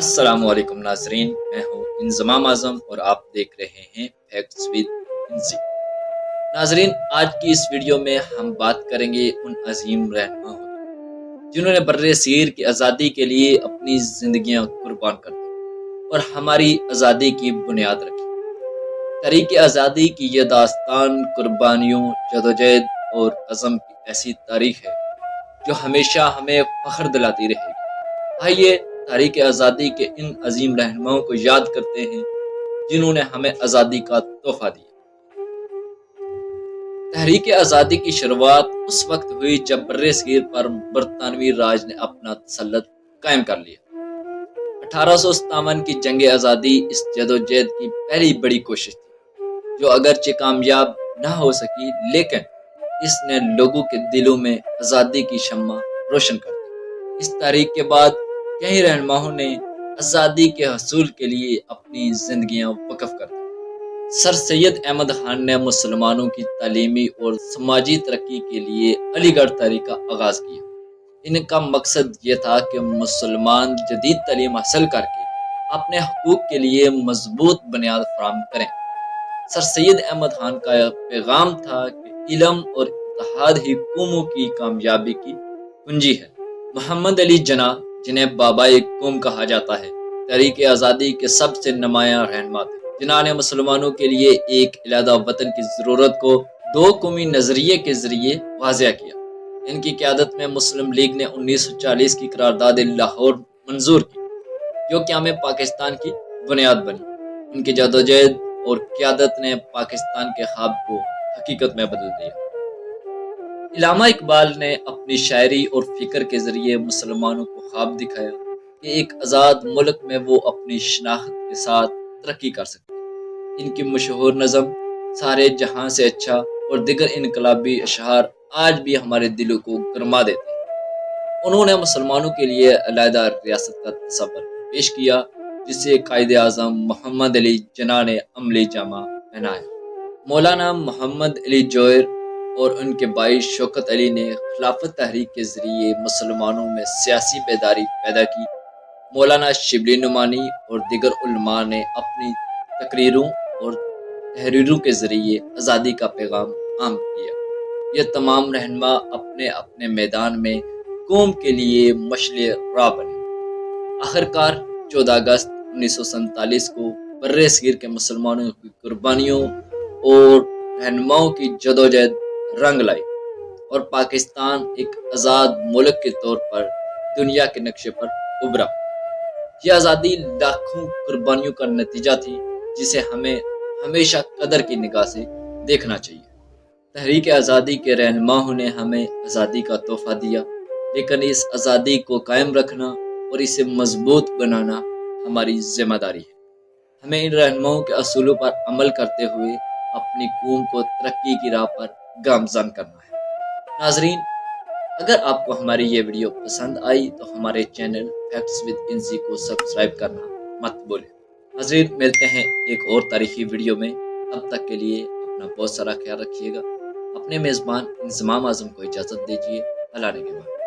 السلام علیکم ناظرین، میں ہوں انضمام اعظم اور آپ دیکھ رہے ہیں فیکٹس ود انزی ناظرین، آج کی اس ویڈیو میں ہم بات کریں گے ان عظیم رہنما جنہوں نے بر صغیر کی آزادی کے لیے اپنی زندگیاں قربان کر دی اور ہماری آزادی کی بنیاد رکھی۔ تحریک آزادی کی یہ داستان قربانیوں، جدوجہد اور عزم کی ایسی تاریخ ہے جو ہمیشہ ہمیں فخر دلاتی رہے گی۔ آئیے تحریک آزادی کے ان عظیم رہنماؤں کو یاد کرتے ہیں، جنہوں نے ہمیں آزادی کا تحفہ دیا۔ تحریک آزادی کی شروعات اس وقت ہوئی جب بر صغیر پر برطانوی راج نے اپنا تسلط قائم کر لیا۔ اٹھارہ سو ستاون کی جنگ آزادی اس جد و جہد کی پہلی بڑی کوشش تھی، جو اگرچہ کامیاب نہ ہو سکی، لیکن اس نے لوگوں کے دلوں میں آزادی کی شمع روشن کر دی۔ اس تاریخ کے بعد کئی رہنماؤں نے آزادی کے حصول کے لیے اپنی زندگیاں وقف کر دی۔ سر سید احمد خان نے مسلمانوں کی تعلیمی اور سماجی ترقی کے لیے علی گڑھ تحریک کا آغاز کیا۔ ان کا مقصد یہ تھا کہ مسلمان جدید تعلیم حاصل کر کے اپنے حقوق کے لیے مضبوط بنیاد فراہم کریں۔ سر سید احمد خان کا پیغام تھا کہ علم اور اتحاد ہی قوموں کی کامیابی کی کنجی ہے۔ محمد علی جناح جنہیں بابا قوم کہا جاتا ہے۔ تحریک آزادی کے سب سے نمایاں رہنما تھے۔ جنہوں نے مسلمانوں کے لیے ایک علیحدہ وطن کی ضرورت کو دو قومی نظریے کے ذریعے واضح کیا۔ ان کی قیادت میں مسلم لیگ نے انیس سو چالیس کی قرارداد لاہور منظور کی، جو قیام پاکستان کی بنیاد بنی۔ ان کی جدوجہد اور قیادت نے پاکستان کے خواب کو حقیقت میں بدل دیا۔ علامہ اقبال نے اپنی شاعری اور فکر کے ذریعے مسلمانوں کو خواب دکھایا کہ ایک آزاد ملک میں وہ اپنی شناخت کے ساتھ ترقی کر سکتے ان کی مشہور نظم، سارے جہاں سے اچھا اور دیگر انقلابی اشعار آج بھی ہمارے دلوں کو گرما دیتے ہیں۔ انہوں نے مسلمانوں کے لیے علیحدہ ریاست کا تصور پیش کیا، جسے قائد اعظم محمد علی جناح نے عملی جامع پہنایا مولانا محمد علی جوہر اور ان کے بھائی شوکت علی نے خلافت تحریک کے ذریعے مسلمانوں میں سیاسی بیداری پیدا کی۔ مولانا شبلی نمانی اور دیگر علماء نے اپنی تقریروں اور تحریروں کے ذریعے آزادی کا پیغام عام کیا۔ یہ تمام رہنما اپنے اپنے میدان میں قوم کے لیے مشل راہ بنے۔ آخرکار چودہ اگست انیس سو سینتالیس کو بر صغیر کے مسلمانوں کی قربانیوں اور رہنماؤں کی جدوجہد رنگ لائی اور پاکستان ایک آزاد ملک کے طور پر دنیا کے نقشے پر ابھرا۔ یہ آزادی لاکھوں قربانیوں کا نتیجہ تھی جسے ہمیں ہمیشہ قدر کی نگاہ سے دیکھنا چاہیے۔ تحریک آزادی کے رہنماؤں نے ہمیں آزادی کا تحفہ دیا، لیکن اس آزادی کو قائم رکھنا اور اسے مضبوط بنانا ہماری ذمہ داری ہے۔ ہمیں ان رہنماؤں کے اصولوں پر عمل کرتے ہوئے اپنی قوم کو ترقی کی راہ پر گامزن کرنا ہے۔ ناظرین، اگر آپ کو ہماری یہ ویڈیو پسند آئی تو ہمارے چینل فیکٹس ود انزی کو سبسکرائب کرنا مت بولیں ناظرین، ملتے ہیں ایک اور تاریخی ویڈیو میں۔ تب تک کے لیے اپنا بہت سارا خیال رکھیے گا۔ اپنے میزبان انضمام اعظم کو اجازت دیجیے۔ اللہ نے کے بعد